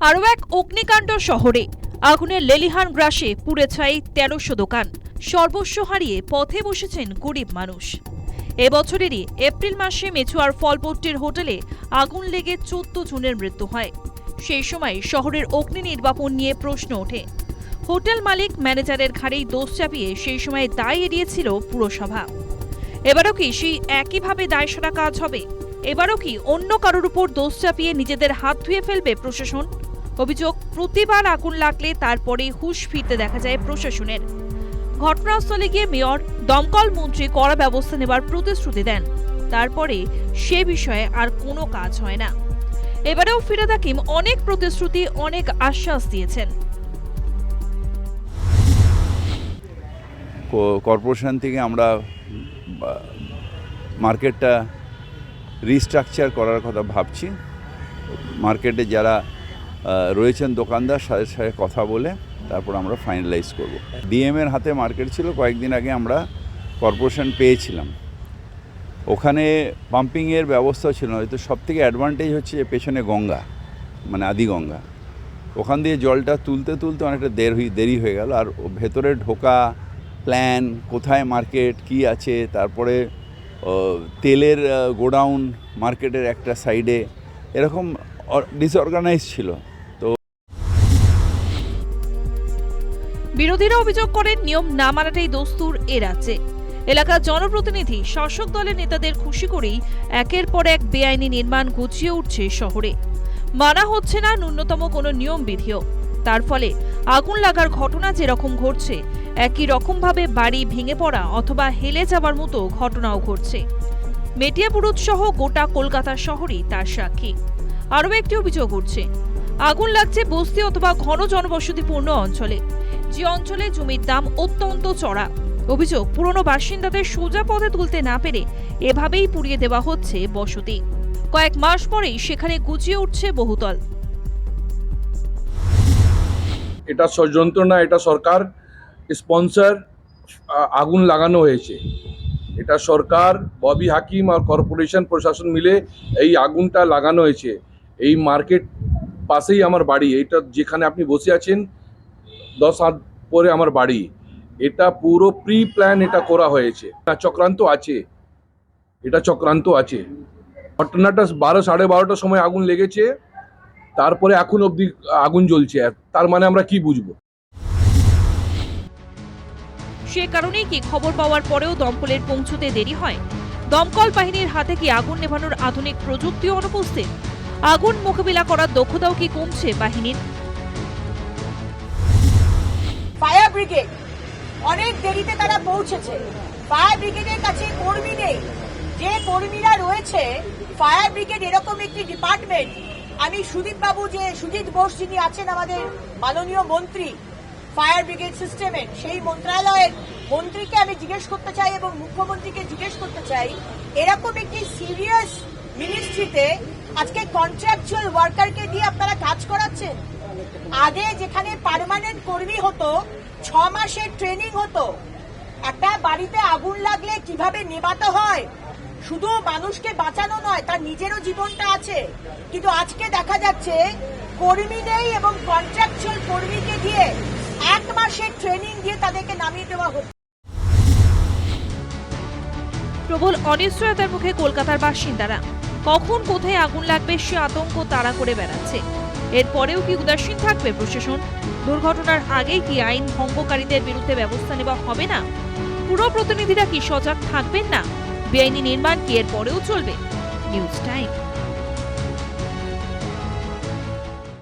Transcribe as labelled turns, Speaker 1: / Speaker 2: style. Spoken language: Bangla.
Speaker 1: আরও এক অগ্নিকাণ্ড শহরে। আগুনের লেলিহান গ্রাসে পুড়ে ছাই তেরোশো দোকান। সর্বস্ব হারিয়ে পথে বসেছেন গরিব মানুষ। এবছরেরই এপ্রিল মাসে মেছুয়ার ফলপট্টির হোটেলে আগুন লেগে চোদ্দ জনের মৃত্যু হয়। সেই সময় শহরের অগ্নি নির্বাপন নিয়ে প্রশ্ন ওঠে। হোটেল মালিক ম্যানেজারের ঘাড়েই দোষ চাপিয়ে সেই সময় দায় এড়িয়েছিল পুরসভা। এবারও কি সেই একইভাবে দায়সারা কাজ হবে? এবারও কি অন্য কারোর উপর দোষ চাপিয়ে নিজেদের হাত ধুয়ে ফেলবে প্রশাসন? অভিযোগ, প্রতিবার আগুন লাগলে তারপরে হুশ ফিরতে দেখা যায় প্রশাসনের। ঘটনাস্থলে গিয়ে মেয়র, দমকল মন্ত্রী কড়া ব্যবস্থা নেবার প্রতিশ্রুতি দেন। তারপরে সে বিষয়ে আর কোনো কাজ হয় না। এবারেও ফিরাদ হাকিম অনেক প্রতিশ্রুতি, অনেক আশ্বাস দিয়েছেন।
Speaker 2: কর্পোরেশন থেকে আমরা মার্কেটটা রিস্ট্রাকচার করার কথা ভাবছি। মার্কেটে যারা রয়েছেন দোকানদার, সাথে সাথে কথা বলে তারপর আমরা ফাইনালাইজ করব। ডিএমের হাতে মার্কেট ছিল, কয়েকদিন আগে আমরা কর্পোরেশন পেয়েছিলাম। ওখানে পাম্পিংয়ের ব্যবস্থা ছিল না হয়তো সব থেকে অ্যাডভান্টেজ হচ্ছে যে পেছনে গঙ্গা মানে আদি গঙ্গা। ওখান দিয়ে জলটা তুলতে তুলতে অনেকটা দের দেরি হয়ে গেল। আর ভেতরে ঢোকা প্ল্যান কোথায় মার্কেট কি আছে, তারপরে তেলের গোডাউন মার্কেটের একটা সাইডে এরকম ডিসঅর্গানাইজ ছিল।
Speaker 1: বিরোধীরা অভিযোগ করেন নিয়ম না মানাটাই দস্তুর এ রাজ্যে। এলাকার জনপ্রতিনিধি, শাসক দলের নেতাদের খুশি করেই একের পর এক বেআইনি নির্মাণ গুছিয়ে উঠছে শহরে। মানা হচ্ছে না ন্যূনতম কোনো নিয়ম বিধিও। তার ফলে আগুন লাগার ঘটনা যেরকম ঘটছে, একই রকমভাবে বাড়ি ভেঙে পড়া অথবা হেলে যাবার মতো ঘটনাও ঘটছে। মেটিয়াপুরুত সহ গোটা কলকাতা শহরই তার সাক্ষী। আরও একটি অভিযোগ উঠছে, আগুন লাগছে বস্তি অথবা ঘন জনবসতিপূর্ণ অঞ্চলে। যে অঞ্চলে জমির দাম অত্যন্ত চড়া। অভিযোগ, পুরনো বাসিন্দাদের সোজা পথে তুলতে না পেরে এভাবেই পুড়িয়ে দেওয়া হচ্ছে বসতি। কয়েক মাস পরেই সেখানে গুছিয়ে উঠছে বহুতল।
Speaker 3: এটা ষড়যন্ত্র না, এটা সরকার স্পন্সর আগুন লাগানো হয়েছে। এটা সরকার, ববি হাকিম আর কর্পোরেশন প্রশাসন মিলে এই আগুনটা লাগানো হয়েছে। এই মার্কেট পাশেই আমার বাড়ি এটা যেখানে আপনি বসে আছেন দশ হাত পরে আমার বাড়ি। এটা পুরো প্রি প্ল্যান এটা করা হয়েছে। চক্রান্ত আছে। এটা চক্রান্ত আছে। ঘটনাটা বারো, সাড়ে বারোটার সময় আগুন লেগেছে। তারপরে এখন অবধি আগুন জ্বলছে। তার মানে আমরা কি বুঝব?
Speaker 1: সে কারণেই কি খবর পাওয়ার পরেও দমকলের পৌঁছতে দেরি হয়? দমকল বাহিনীর হাতে কি আগুন নেভানোর আধুনিক প্রযুক্তিও অনুপস্থিত? আগুন মোকাবিলা করার দক্ষতাও কি কমছে বাহিনীর?
Speaker 4: Fire brigade. অনেক দেরিতে তারা পৌঁছেছে। ফায়ার ব্রিগেডের কাছে কর্মী নেই। যে কর্মীরা রয়েছে, ফায়ার ব্রিগেড এরকম একটি ডিপার্টমেন্ট। আমি সুদীপ বাবু যে, সুজিত বোস যিনি আছেন আমাদের মাননীয় মন্ত্রী, ফায়ার ব্রিগেড সিস্টেমের, সেই মন্ত্রণালয়ের মন্ত্রীকে আমি জিজ্ঞেস করতে চাই এবং মুখ্যমন্ত্রীকে জিজ্ঞেস করতে চাই, এরকম একটি সিরিয়াস মিনিস্ট্রিতে আজকে কন্ট্রাকচুয়াল ওয়ার্কারকে দিয়ে আপনারা কাজ করাচ্ছেন? আগে যেখানে পার্মানেন্ট কর্মী হতো ছ মাসের ট্রেনিং হতো। একটা বাড়িতে আগুন লাগলে কীভাবে নেবাতে হয়? শুধু মানুষকে বাঁচানো নয়, তার নিজেরও জীবনটা আছে। কিন্তু আজকে দেখা যাচ্ছে, কর্মী নেই এবং কন্ট্রাকচুয়াল কর্মীকে দিয়ে এক মাসের ট্রেনিং দিয়ে তাদেরকে নামিয়ে দেওয়া হচ্ছে।
Speaker 1: প্রবল অনিশ্চয়তার মুখে কলকাতার বাসিন্দারা, কখন কোথায় আগুন লাগবে সে আতঙ্ক তাড়া করে বেড়াচ্ছে। এরপরেও কি উদাসীন থাকবে প্রশাসন? দুর্ঘটনার আগে কি আইন ভঙ্গকারীদের বিরুদ্ধে ব্যবস্থা নেওয়া হবে না? পুরো প্রতিনিধিরা কি সজাগ থাকবেন না? বেআইনি নির্মাণ কি এর পরেও চলবে? News time.